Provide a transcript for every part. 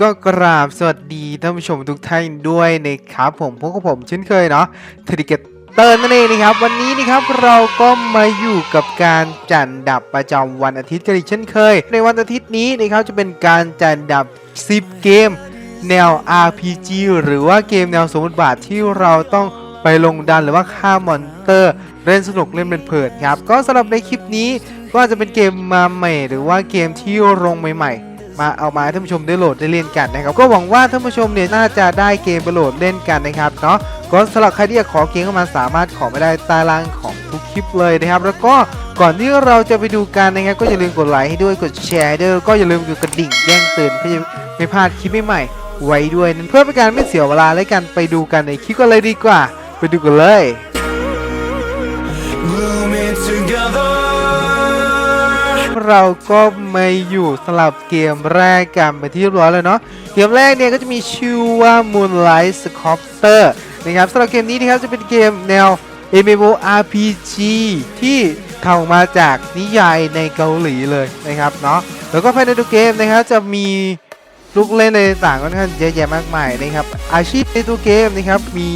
ก็กราบสวัสดีท่านผู้ชมทุกท่านด้วยนะครับผมพวกบผมเช่นเคยเนาะทริเกเตอร์นั่นเองนะครับ วันนี้นะครับเราก็มาอยู่กับการจัดดับประจำวันอาทิตย์กันอีกเช่นเคย ในวันอาทิตย์นี้นะครับจะเป็นการจัดดับ 10 เกม แนว RPG หรือว่าเกมแนวสมมติบาทที่เราต้องไปลงดันหรือว่าฆ่ามอนเตอร์เล่นสนุกเล่นเป็นเพลินครับก็สำหรับในคลิปนี้ก็อาจจะเป็นเกมมาใหม่ หรือว่าเกมที่ลงใหม่ๆ มาเอามาให้ท่านผู้ชมได้โหลดได้เล่นกันนะครับก็หวังว่าท่านผู้ชมเนี่ยน่าจะได้เกมไปโหลดเล่นกันนะครับเนาะก็สำหรับใครที่อยากขอเกมเข้ามาสามารถขอไม่ได้ใต้ล่างของทุกคลิปเลยนะครับ แล้วก็ก่อนที่เราจะไปดูกันนะครับก็อย่าลืมกดไลค์ให้ด้วยกดแชร์ให้ด้วยก็อย่าลืมกดกระดิ่งแจ้งเตือนเพื่อไม่พลาดคลิปใหม่ๆไว้ด้วยนั้นเพื่อเป็นการไม่เสียเวลาและกันไปดูกันในคลิปกันเลยดีกว่า ไปดูกันเลย เราก็ไมาอยู่สลับเกมแรกกันไปที่ร้อยแล้วเนาะเกมแรกเนี่ยก็จะมีชื่อว่า Moonlight Sculptor นะครับสำหรับเกมนี้นะครับจะเป็นเกมแนว MMORPG ที่ทำมาจากนิยายในเกาหลีเลยนะครับเนาะแล้วก็ภายในตัวเกมนะครับจะมีลูกเล่นในต่างๆค่อนข้างเยอะแยะมากมายนะครับอาชีพในตัวเกมนะครับมี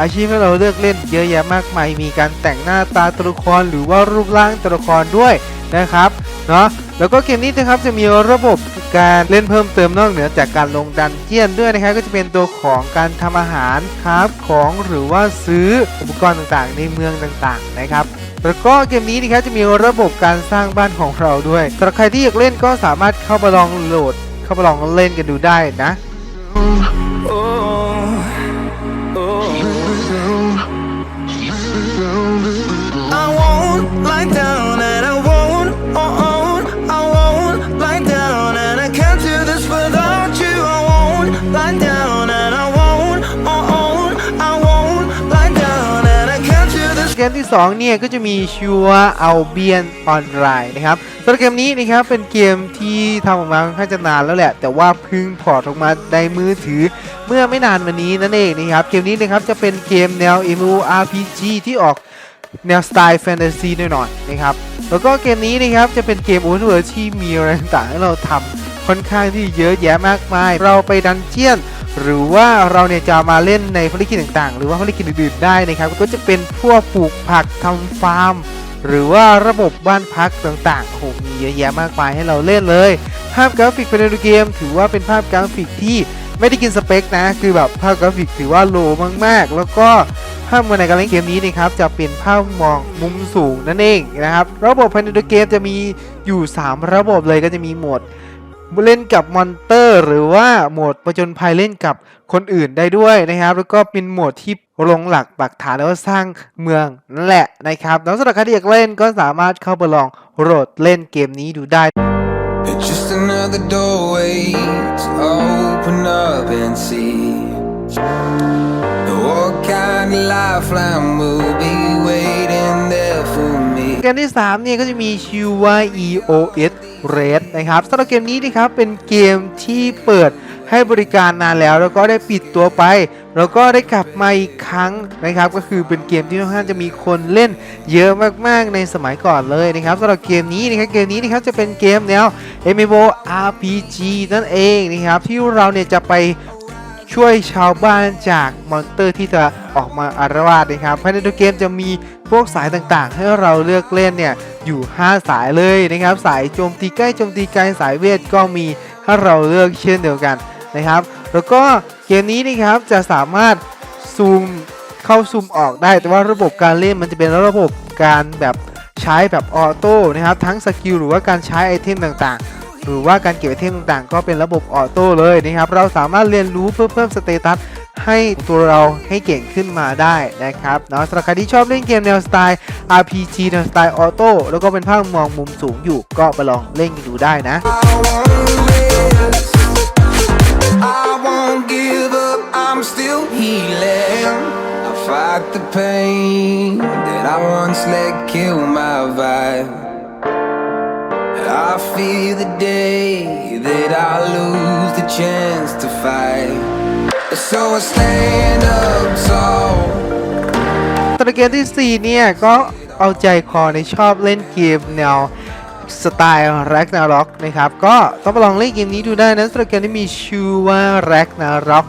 อาชีพให้เราเลือกเล่นเยอะแยะมากมาย มีการแต่งหน้าตาตัวละครหรือว่ารูปร่างตัวละครด้วยนะครับ เนาะแล้วก็เกมนี้นะครับจะมีระบบการเล่นเพิ่มเติมนอกเหนือจากการลงดันเจียนด้วยนะครับก็จะเป็นตัวของการทำอาหารครับของหรือว่าซื้ออุปกรณ์ต่างๆ ในเมืองต่างๆนะครับแล้วก็เกมนี้นะครับจะมีระบบการสร้างบ้านของเราด้วยสำหรับใครที่อยากเล่นก็สามารถเข้าไปลองโหลด เข้าไปลองเล่นกันดูได้นะ ที่2เนี่ยก็จะมีชื่อา Albion Online นะครับสำหรับเกมนี้นะครับเป็นเกมที่ทำออกมาค่อนข้างจะนานแล้วแหละ แต่ว่าพิ่งพอร์ตออกมาในมือถือ เมื่อไม่นานมานี้นั่นเองนะครับเกมนี้นะครับจะเป็นเกมแนว MMORPG ที่ออกแนวสไตล์แฟนตาซีหน่อยๆนะครับแล้วก็เกมนี้นะครับจะเป็นเกม Open World ที่มีอะไรต่างๆให้เราทำค่อนข้างที่เยอะแยะมากมาย เราไปดันเจียน หรือว่าเราเนี่ยจะมาเล่นในภารกิจต่างๆ หรือว่าภารกิจอื่นๆได้นะครับ ก็จะเป็นพวกปลูกผักทำฟาร์ม หรือว่าระบบบ้านพักต่างๆโอ้โหมีเยอะแยะมากมายให้เราเล่นเลย ภาพกราฟิกภายในเกม ถือว่าเป็นภาพกราฟิกที่ไม่ได้กินสเปคนะ คือแบบภาพกราฟิกถือว่าโลมากๆ แล้วก็ภาพมวลในการเล่นเกมนี้นะครับจะเป็นภาพมองมุมสูงนั่นเองนะครับ ระบบภายในเกมจะมีอยู่ 3 ระบบเลยก็จะมีโหมด เล่นกับมอนเตอร์ หรือว่าโหมดประจนภัยเล่นกับคนอื่นได้ด้วยนะครับ แล้วก็เป็นโหมดที่ลงหลักปักฐานแล้วสร้างเมืองนั่นแหละนะครับแล้วสำหรับใครที่อยากเล่นก็สามารถเข้าไปลองโหลดเล่นเกมนี้ดูได้ It's just another doorway to open up and see what kind of lifeline will เกมที่ 3 เนี่ยก็จะมีชื่อว่า EOS Red นะครับสำหรับเกมนี้นะครับเป็นเกมที่เปิดให้บริการนานแล้ว แล้วก็ได้ปิดตัวไป แล้วก็ได้กลับมาอีกครั้งนะครับ ก็คือเป็นเกมที่ค่อนข้างจะมีคนเล่นเยอะมากๆในสมัยก่อนเลยนะครับสำหรับเกมนี้นะครับเกมนี้นะครับจะเป็นเกมแนว MMORPG นั่นเองนะครับที่เราเนี่ยจะไป ช่วยชาวบ้านจากมอนเตอร์ที่จะออกมาอารวาสนะครับภายในตัวเกมจะมีพวกสายต่างๆ ให้เราเลือกเล่นเนี่ยอยู่ 5 สายเลยนะครับ สายโจมตีใกล้โจมตีไกลสายเวทก็มีให้เราเลือกเช่นเดียวกันนะครับ แล้วก็เกมนี้นะครับจะสามารถซูมเข้าซูมออกได้ แต่ว่าระบบการเล่นมันจะเป็นระบบการแบบใช้แบบออโต้นะครับทั้งสกิลหรือว่าการใช้ไอเทมต่างๆ หรือว่าการเก็บไอเทมต่างๆ ก็เป็นระบบออโต้เลยนะครับ เราสามารถเรียนรู้เพื่อเพิ่มสเตตัสให้ตัวเราให้เก่งขึ้นมาได้นะครับเนาะสำหรับใครที่ชอบเล่นเกมแนวสไตล์ RPG แนวสไตล์ออโต้แล้วก็เป็นภาพมองมุมสูงอยู่ก็ไปลองเล่นกันดูได้นะ fight the pain that I once let kill my vibe. I fear the day that I lose the chance to fight. So I stand up tall. ตระเกมที่ 4 เนี่ย ก็เอาใจคอในชอบเล่นเกมแนวสไตล์ Ragnarok นะครับ ก็ต้องไปลองเล่นเกมนี้ดูได้นะสำหรับเกมที่มีชื่อว่า Ragnarok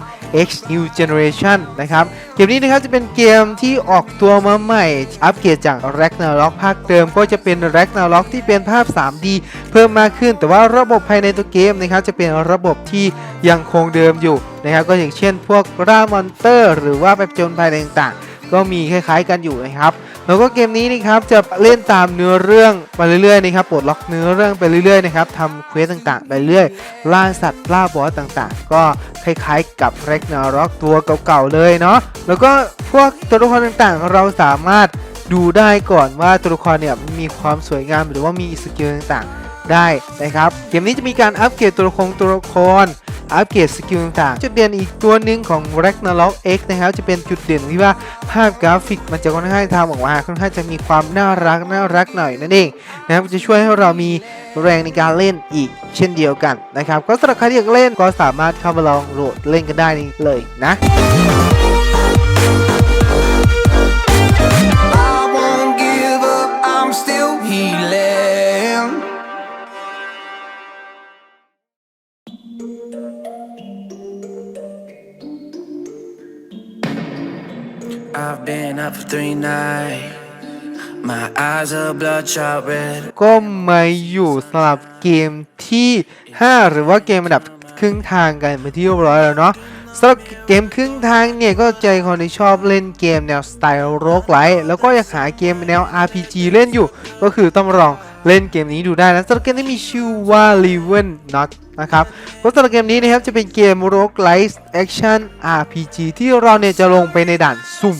X New Generation นะครับ เกมนี้นะครับจะเป็นเกมที่ออกตัวมาใหม่ อัปเกรดจาก Ragnarok ภาคเดิมก็จะเป็น Ragnarok ที่เป็นภาพ 3D เพิ่มมากขึ้น แต่ว่าระบบภายในตัวเกมนะครับจะเป็นระบบที่ยังคงเดิมอยู่นะครับก็อย่างเช่นพวกร่ามอนเตอร์ หรือว่าแบบจนภายในต่างๆ ก็มีคล้ายๆกันอยู่นะครับ แล้วก็เกมนี้นะครับจะเล่นตามเนื้อเรื่องไปเรื่อยๆนะครับปลดล็อกเนื้อเรื่องไปเรื่อยๆนะครับทำเควสต่างๆ ไปเรื่อยล่าสัตว์ล่าบอสต่างๆ ก็คล้ายๆกับ r a g n a r o k ตัวเก่าๆเลยเนาะแล้วก็พวกตัวละครต่างๆ เราสามารถดูได้ก่อนว่าตัวละครเนี่ยมีความสวยงามหรือว่ามีสกิลต่างๆได้นะครับเกมนี้จะมีการอัปเกรดตัวละครตัวละคร อัปเกรดสกิลต่างๆ จุดเด่นอีกตัวหนึ่งของ Ragnarok X นะครับ จะเป็นจุดเด่นที่ว่าภาพกราฟิกมันจะค่อนข้างทำออกมาค่อนข้างจะมีความน่ารักน่ารักหน่อยนั่นเองนะครับจะช่วยให้เรามีแรงในการเล่นอีกเช่นเดียวกันนะครับ ก็สำหรับใครที่อยากเล่นก็สามารถเข้ามาลองโหลดเล่นกันได้เลยนะ up for three nights. My eyes are bloodshot red. ก็มาอยู่สำหรับเกมที่ 5 หรือว่าเกมระดับครึ่งทางกันไปที่เรียบร้อยแล้วเนาะสำหรับเกมครึ่งทางเนี่ยก็ใจคนที่ชอบเล่นเกมแนวสไตล์โรกไลท์แล้วก็อยากหาเกมแนว RPG เล่นอยู่ ก็คือต้องลองเล่นเกมนี้ดูได้นะสำหรับเกมที่มีชื่อว่า l e v e n Not นะครับก็สำหรับเกมนี้นะครับจะเป็นเกมโรกไลท์แอคชั่น RPG ที่เราเนี่ยจะลงไปในด่านสุ่ม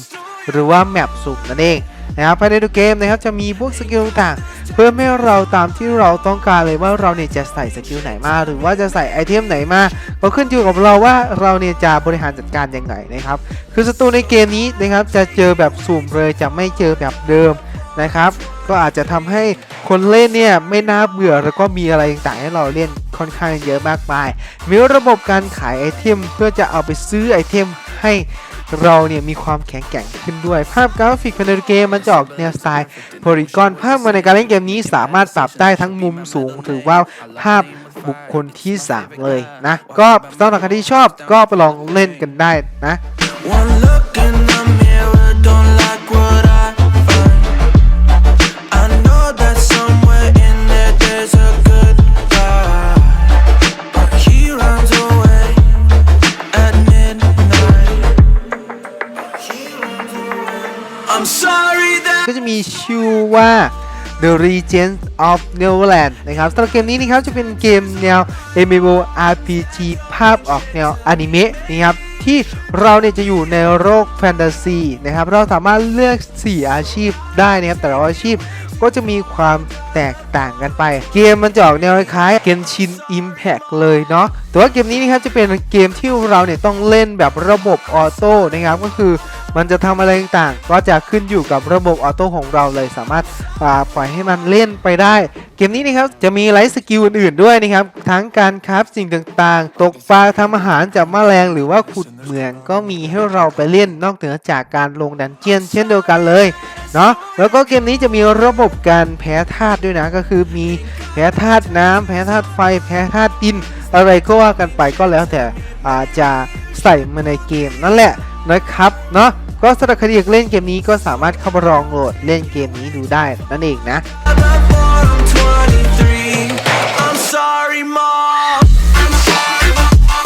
หรือว่าแมปสุ่มนั่นเองนะครับภายในตัวเกมนะครับจะมีพวกสกิลต่างๆเพื่อให้เราตามที่เราต้องการเลยว่าเราเนี่ยจะใส่สกิลไหนมา หรือว่าจะใส่ไอเทมไหนมาก็ขึ้นอยู่กับเราว่าเราเนี่ยจะบริหารจัดการยังไงนะครับ คือศัตรูในเกมนี้นะครับจะเจอแบบสุ่มเลยจะไม่เจอแบบเดิมนะครับ ก็อาจจะทำให้คนเล่นเนี่ยไม่น่าเบื่อแล้วก็มีอะไรต่างๆให้เราเล่นค่อนข้างเยอะมากมาย มีระบบการขายไอเทมเพื่อจะเอาไปซื้อไอเทมให้ เราเนี่ยมีความแข็งแกร่งขึ้นด้วย ภาพกราฟิกภายในเกมมันจะออกแนวสไตล์โพลีกอนภาพมาในการเล่นเกมนี้สามารถปรับได้ทั้งมุมสูงหรือว่าภาพบุคคลที่ 3 เลยนะ ก็สำหรับใครที่ชอบก็ไปลองเล่นกันได้นะ ก็จะมีชื่อว่า The Regent of Neverland นะครับสำหรับเกมนี้นะครับจะเป็นเกมแนว MMORPG ภาพออกแนวอนิเมะนะครับที่เราเนี่ยจะอยู่ในโลกแฟนตาซีนะครับเราสามารถเลือก 4 อาชีพได้นะครับแต่ละอาชีพก็จะมีความแตกต่างกันไป เกมมันจะออกแนวคล้ายๆ Genshin Impact เลยเนาะแต่ว่าเกมนี้นะครับจะเป็นเกมที่เราเนี่ยต้องเล่นแบบระบบออโต้นะครับก็คือ มันจะทำอะไรต่างๆ ก็จะขึ้นอยู่กับระบบออโต้ของเราเลยสามารถาปล่อยให้มันเล่นไปได้ เกมนี้นะครับจะมีไลฟ์สกิลอื่นๆด้วยนะครับ ทั้งการคราฟสิ่งต่างๆ ตกปลาทำอาหารจับแมลงหรือว่าขุดเหมืองก็มีให้เราไปเล่นนอกเหนือจากการลงดันเจียนเช่นเดียวกันเลยเนาะแล้วก็เกมนี้จะมีระบบการแพ้ธาตุด้วยนะก็คือมีแพ้ธาตุน้ำแพ้ธาตุไฟ แพ้ธาตุดิน อะไรก็ว่ากันไปก็แล้วแต่อาจะใส่มาในเกมนั่นแหละนะครับเนาะ ก็สำหรับใครอยากเล่นเกมนี้ก็สามารถเข้ามาลองโหลดเล่นเกมนี้ดูได้นั่นเองนะ Before I'm 23, I'm sorry, mom. I'm sorry, mom.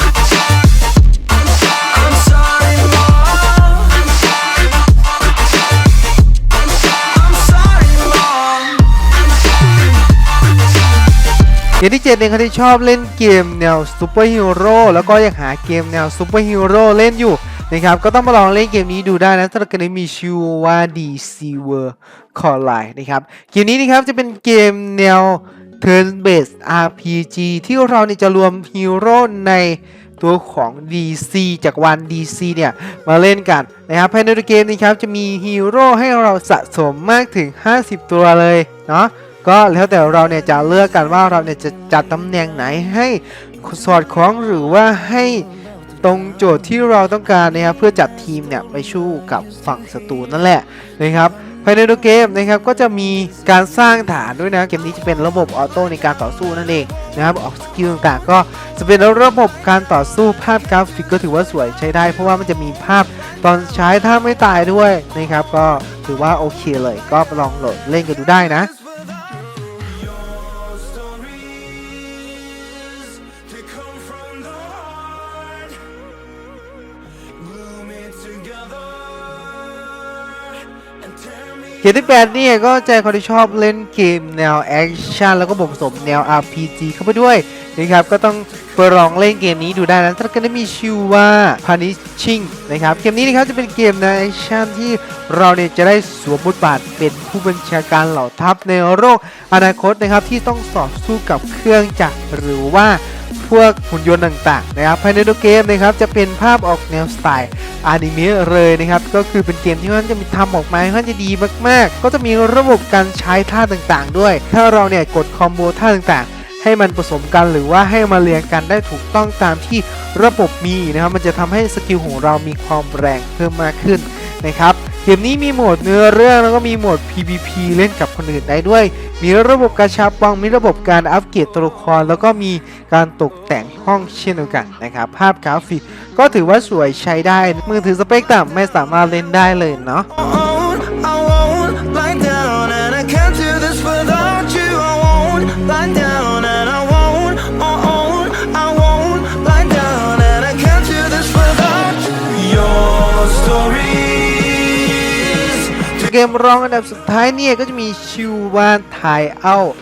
I'm sorry, mom. อย่างที่เจ็ดเองใครที่ชอบเล่นเกมแนวซูเปอร์ฮีโร่แล้วก็อยากหาเกมแนวซูเปอร์ฮีโร่เล่นอยู่ นะครับ ก็ต้องมาลองเล่นเกมนี้ดูได้นะสำหรับเกมนี้มีชื่อว่า DC World Collide นะครับ เกมนี้นะครับจะเป็นเกมแนว Turn Based RPG ที่เราเนี่ยจะรวมฮีโร่ในตัวของ DC จากวัน DC เนี่ยมาเล่นกันนะครับภายในเกมนี้ครับจะมีฮีโร่ให้เราสะสมมากถึง 50 ตัวเลยเนาะก็แล้วแต่เราเนี่ยจะเลือกกันว่าเราเนี่ยจะจัดตำแหน่งไหนให้สอดคล้องหรือว่าให้ ตรงโจทย์ที่เราต้องการนะครับเพื่อจัดทีมเนี่ยไปชู้กับฝั่งศัตรูนั่นแหละนะครับภายในตัวเกมนะครับก็จะมีการสร้างฐานด้วยนะเกมนี้จะเป็นระบบออโต้ในการต่อสู้นั่นเองนะครับออกสกิลต่างๆ ก็จะเป็นระบบการต่อสู้ภาพกราฟิกก็ถือว่าสวยใช้ได้ เพราะว่ามันจะมีภาพตอนใช้ถ้าไม่ตายด้วยนะครับก็ถือว่าโอเคเลยก็ลองโหลดเล่นกันดูได้นะ เกมที่แปดเนี่ยก็ใจคนที่ชอบเล่นเกมแนวแอคชั่นแล้วก็ผสมแนว RPG เข้าไปด้วยนะครับก็ต้องไปลองเล่นเกมนี้ดูได้นะถ้ากิดได้มีชื่อว่า Punishing นะครับเกมนี้นะครับจะเป็นเกมแนวแอคชั่นที่เราเนี่ยจะได้สวมบทบาทเป็นผู้บัญชาการเหล่าทัพในโลกอนาคตนะครับที่ต้องต่อสู้กับเครื่องจักรหรือว่า พวกหุ่นยนต์ต่างๆนะครับภายในตัวเกมนะครับจะเป็นภาพออกแนวสไตล์อนิเมะเลยนะครับก็คือเป็นเกมที่มันจะมีทำออกมาค่อนจะดีมากๆ ก็จะมีระบบการใช้ท่าต่างๆ ด้วย ถ้าเราเนี่ยกดคอมโบท่าต่างๆ ให้มันผสมกันหรือว่าให้มาเรียงกันได้ถูกต้องตามที่ระบบมีนะครับมันจะทำให้สกิลของเรามีความแรงเพิ่มมากขึ้นนะครับเกมนี้มีโหมดเนื้อเรื่องแล้วก็มีโหมด PVP เล่นกับคนอื่นได้ด้วย มีระบบกระชับวังมีระบบการอัปเกรดตัวละคร แล้วก็มีการตกแต่งห้องเช่นเดียวกันนะครับ ภาพกราฟิกก็ถือว่าสวยใช้ได้ มือถือสเปคต่ำไม่สามารถเล่นได้เลยเนาะ มรองอันดับสุดท้ายเนี่ย ก็จะมีชื่อว่า Tie Out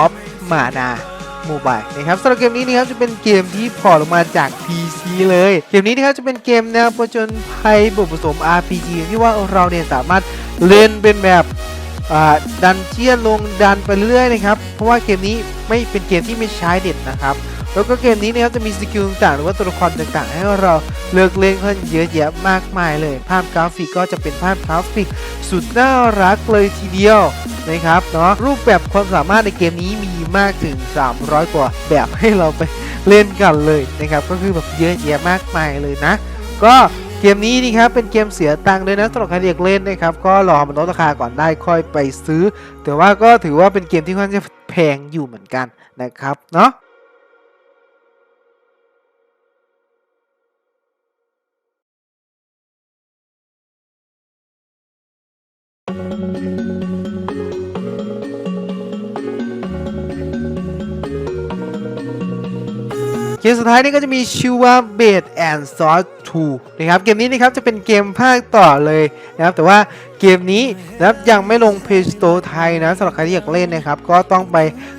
of Mana Mobile นะครับสำหรับเกมนี้นะครับจะเป็นเกมที่พอลงมาจาก PC เลย เกมนี้นะครับจะเป็นเกมแนวผจญภัยบวกผสม RPG ที่ว่าเราเนี่ยสามารถเล่นเป็นแบบดันเจียนลงดันไปเรื่อยนะครับ เพราะว่าเกมนี้ไม่เป็นเกมที่ไม่ใช้เด็ดนะครับ แล้วก็เกมนี้นะครับจะมีสกิลต่างๆหรือว่าตัวละครต่างๆ ให้เราเลือกเล่นค่อนเยอะแยะมากมายเลย ภาพกราฟิกก็จะเป็นภาพกราฟิก สุดน่ารักเลยทีเดียวนะครับเนาะรูปแบบความสามารถในเกมนี้มีมากถึง 300 กว่าแบบให้เราไปเล่นกันเลยนะครับก็คือแบบเยอะแยะมากมายเลยนะ ก็เกมนี้นี่ครับเป็นเกมเสียตังค์เลยนะสำหรับใครอยากเล่นนะครับก็รอมันลดราคาก่อนได้ค่อยไปซื้อ แต่ว่าก็ถือว่าเป็นเกมที่ค่อนข้างจะแพงอยู่เหมือนกันนะครับเนาะ เกมสุดท้ายนี่ก็จะมีชื่อว่า b a d and Sword 2นะครับเกมนี้นะครับจะเป็นเกมภาคต่อเลยนะครับแต่ว่าเกมนี้นะครับยังไม่ลง Play Store ไทยนะสำหรับใครที่อยากเล่นนะครับ ก็ต้องไป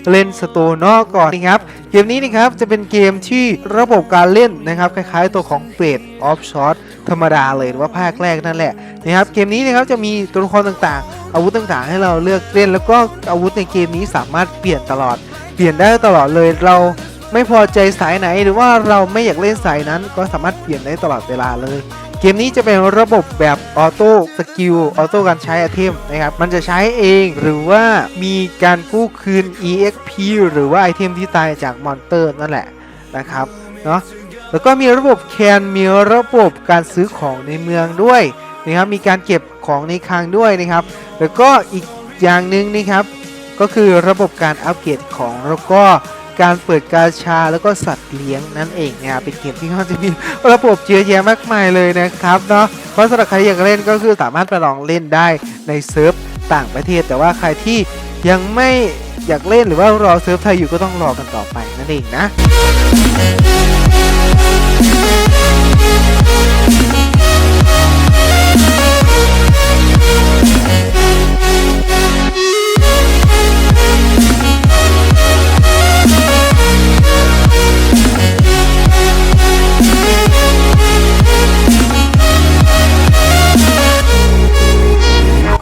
เล่นสโตรนอกก่อนนะครับเกมนี้นะครับจะเป็นเกมที่ระบบการเล่นนะครับ คล้ายๆตัวของ b a d of Sword ธรรมดาเลยหรือว่าภาคแรกนั่นแหละนะครับเกมนี้นะครับจะมีตัวละครต่างๆ อาวุธต่างๆ ให้เราเลือกเล่นแล้วก็อาวุธในเกมนี้สามารถเปลี่ยนตลอด เปลี่ยนได้ตลอดเลยเราไม่พอใจสายไหนหรือว่าเราไม่อยากเล่นสายนั้น ก็สามารถเปลี่ยนได้ตลอดเวลาเลย เกมนี้จะเป็นระบบแบบออโต้สกิลออโต้การใช้ไอเทมนะครับมันจะใช้เองหรือว่ามีการกู้คืน EXP หรือว่าไอเทมที่ตายจากมอนเตอร์นั่นแหละนะครับเนาะ แล้วก็มีระบบแคนมีระบบการซื้อของในเมืองด้วยนะครับมีการเก็บของในคลังด้วยนะครับ แล้วก็อีกอย่างหนึ่งนะครับ ก็คือระบบการอัปเกรดของแล้วก็การเปิดกาชาแล้วก็สัตว์เลี้ยงนั่นเองนะครับเป็นเกมที่เขาจะมีระบบเยอะแยะมากมายเลยนะครับเนาะเพราะสำหรับใครอยากเล่นก็คือสามารถไปลองเล่นได้ในเซิร์ฟต่างประเทศ แต่ว่าใครที่ยังไม่อยากเล่นหรือว่ารอเซิร์ฟไทยอยู่ก็ต้องรอกันต่อไปนั่นเองนะ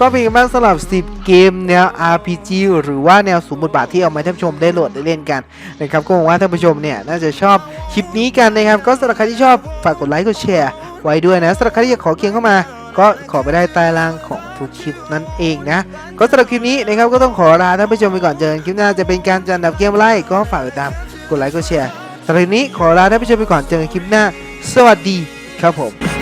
ก็เป็นบ้างสำหรับ10เกมแนว RPG หรือว่าแนวสูงบทบาทที่เอามาให้ท่านผู้ชมได้โหลดได้เล่นกันนะครับก็หวังว่าท่านผู้ชมเนี่ยน่าจะชอบคลิปนี้กันนะครับ ก็สำหรับใครที่ชอบฝากกดไลค์กดแชร์ไว้ด้วยนะสำหรับใครที่อยากขอเคียงเข้ามาก็ขอไปได้ใต้ล่างของทุกคลิปนั่นเองนะ ก็สำหรับคลิปนี้นะครับก็ต้องขอลาท่านผู้ชมไปก่อนเจอกันคลิปหน้าจะเป็นการจัดอันดับเกมอะไรก็ฝากติดตามกดไลค์กดแชร์สำหรับคลิปนี้ขอลาท่านผู้ชมไปก่อนเจอกันคลิปหน้า สวัสดีครับผม